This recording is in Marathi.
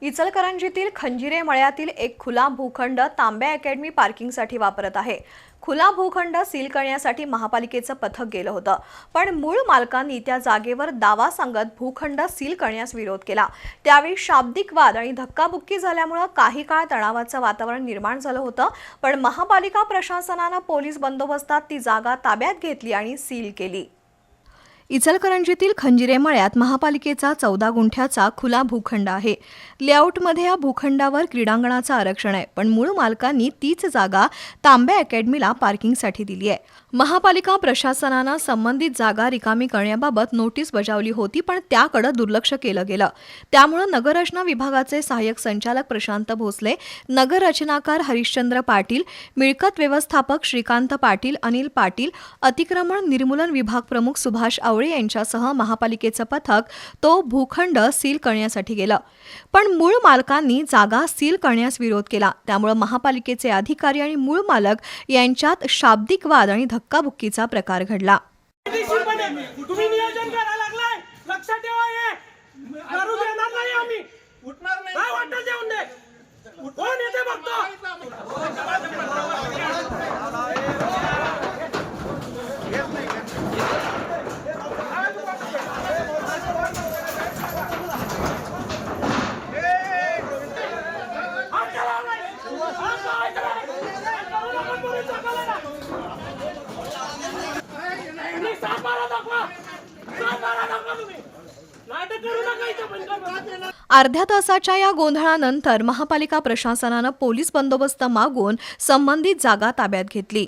इचलकरंजीतील खंजिरे मळ्यातील एक खुला भूखंड तांब्या अकॅडमी पार्किंगसाठी वापरत आहे. खुला भूखंड सील करण्यासाठी महापालिकेचं पथक गेलं होतं. पण मूळ मालकांनी त्या जागेवर दावा सांगत भूखंड सील करण्यास विरोध केला. त्यावेळी शाब्दिक वाद आणि धक्काबुक्की झाल्यामुळं काही काळ तणावाचं वातावरण निर्माण झालं होतं. पण महापालिका प्रशासनानं पोलीस बंदोबस्तात ती जागा ताब्यात घेतली आणि सील केली. इचलकरंजीतील खंजिरे मळ्यात महापालिकेचा चौदा गुंठ्याचा खुला भूखंड आहे. लेआउटमध्ये या भूखंडावर क्रीडांगणाचं आरक्षण आहे पण मूळ मालकांनी तीच जागा तांब्या अकॅडमीला पार्किंगसाठी दिली आहे. महापालिका प्रशासनानं संबंधित जागा रिकामी करण्याबाबत नोटीस बजावली होती पण त्याकडे दुर्लक्ष केलं गेलं. त्यामुळं नगररचना विभागाचे सहाय्यक संचालक प्रशांत भोसले नगररचनाकार हरिश्चंद्र पाटील मिळकत व्यवस्थापक श्रीकांत पाटील अनिल पाटील अतिक्रमण निर्मूलन विभाग प्रमुख सुभाष आवळे यांच्यासह महापालिकेचं पथक तो भूखंड सील करण्यासाठी गेलं. पण मूळ मालकांनी जागा सील करण्यास विरोध केला. त्यामुळे महापालिकेचे अधिकारी आणि मूळ मालक यांच्यात शाब्दिक वाद आणि धक्काबुक्कीचा प्रकार घडला. दाखवा. दाखवा तुम्ही. नाटक करू नका इथं अर्ध्या तासाच्या या गोंधळानंतर महापालिका प्रशासनानं पोलीस बंदोबस्त मागून संबंधित जागा ताब्यात घेतली.